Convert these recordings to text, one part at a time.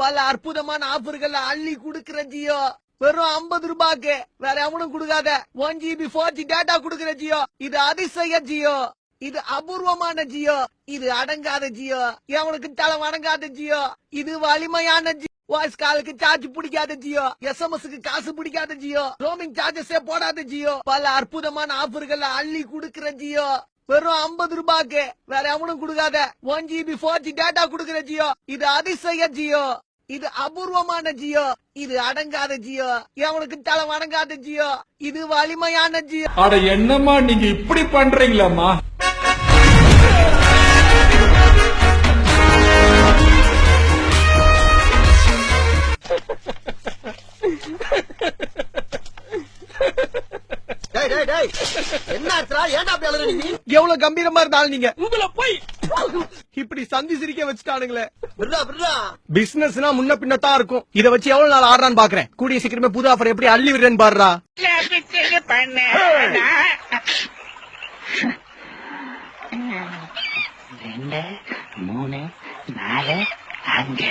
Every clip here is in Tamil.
பல அற்புதமான ஆஃபர்கள் அள்ளி குடுக்கிற ஜியோ. வெறும் 50 ரூபாய்க்கு வேற எவனும் குடுக்காத. One GB four G data குடுக்கிற ஜியோ. இது அதிசய ஜியோ. இது அபூர்வமான ஜியோ. இது அடங்காத ஜியோ. எவனுக்கு தலை வணங்காத ஜியோ. இது வலிமையான ஜியோ வாய்ஸ் காலுக்கு சார்ஜ் பிடிக்காத ஜியோ. எஸ்எம்எஸ்க்கு காசு பிடிக்காத ஜியோ. ரோமிங் சார்ஜஸே போடாத ஜியோ. பல அற்புதமான ஆஃபர்கள் அள்ளி குடுக்கிற ஜியோ. வெறும் 50 ரூபாய்க்கு வேற எவனும் கொடுக்காத. One GB four G data குடுக்கிற ஜியோ. இது அதிசய ஜியோ. இது அபூர்வமான ஜியோ. இது அடங்காத ஜியோ. எவனுக்கு தலை வணங்காத ஜியோ. இது வலிமையான ஜியோ. அட என்னம்மா நீங்க இப்படி பண்றீங்களாமா Ha ha ha. ஏன்டா அப்படி எவ்வளவு கம்பீரமா இருந்தாலும் நீங்க உங்களை போய் இப்படி சந்தி சிரிக்க வச்சுட்டானுங்களே. விடுடா விடுடா. பிசினஸ்னா முன்ன பின்னத்தான் இருக்கும். இத வச்சு எவ்வளவு நாள் ஆடுறான்னு பாக்குறேன். கூடிய சீக்கிரமே புது ஆஃபர் எப்படி அள்ளி விடுறேன்னு பாடுறா ரெண்டு மூணு நாலு அஞ்சு.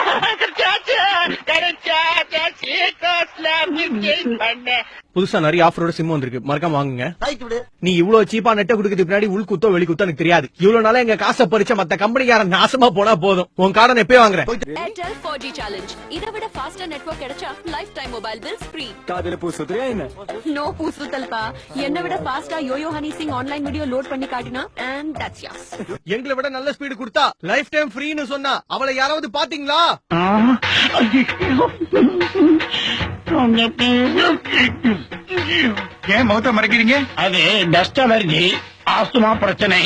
புதுசா நிறைய ஆஃபரோட சிம் வந்திருக்கு. மறக்காம வாங்குங்க. நீ இவ்வளவு சீப்பா நெட்ட குடுக்கறதுக்கு பின்னாடி உள் குத்தோ வெளி குத்தோ எனக்கு தெரியாது. இவ்வளவு நாளா எங்க காசை பறிச்ச மத்த கம்பெனிக்காரன் நாசமா போனா போதும். உன் கார்டை நான் எப்பயே வாங்குறேன். ஏர்டெல் 4G சேலஞ்ச் இதை விட ஃபாஸ்டர் நெட்வொர்க் கிடைச்சா lifetime mobile bills free காதல பூ சுத்துறியா என்ன? நோ பூசுத்தல்பா என்னை விட faster Yo Yo Honey Singh online video load பண்ணி காட்டினா அண்ட் தட்ஸ் யாஸ் எங்களை விட நல்ல ஸ்பீடு கொடுத்தா லைஃப் டைம் ஃப்ரீன்னு சொன்னா அவளை யாராவது பாத்தீங்களா? ஏன் முகத்தை மறைக்கிறீங்க? அது டஸ்ட் அலர்ஜி ஆஸ்துமா பிரச்சனை.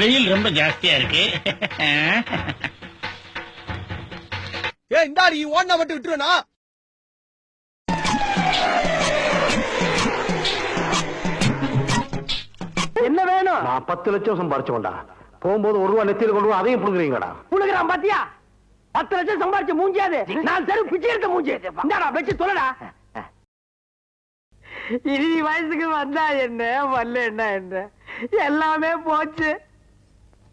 வெயில் ரொம்ப ஜாஸ்தியா இருக்கு. ஏ இந்தாடி ஓடினா மட்டும் விட்டுருனா என்ன வேணும்? நான் பத்து லட்சம் சம்பாரிச்சோம்டா போகும்போது ஒரு ரூபா நெத்தியில் கொண்டு அதையும் புடுங்குறீங்கடா. புழுகிறான் பாத்தியா? பத்து லட்சம் சம்பாரிச்ச மூஞ்சியாது. நான் தெரு பிச்சை எடுத்த மூஞ்சி இந்தாடா வச்சு சொல்லடா. இறுதி வயசுக்கு வந்தா என்ன வரல என்ன என்ன? எல்லாமே போச்சு.